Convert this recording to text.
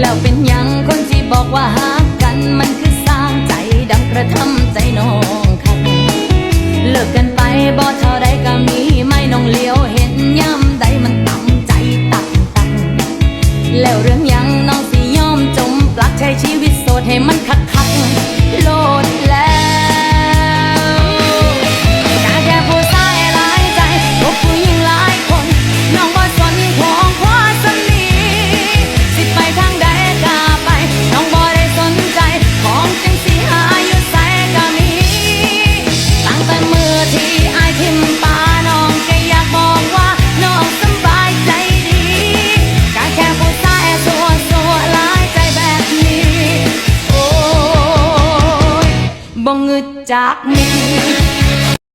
แล้วเป็นยังคนที่บอกว่าหากกันมันคือสร้างใจดำกระทำใจน้องคันเลิกกันไปบ่เท่าไรก็มีไม่น้องเลี้ยวเห็นย่ำใดมันต่ำใจตักตักแล้วเรื่องยังน้อง จากนี้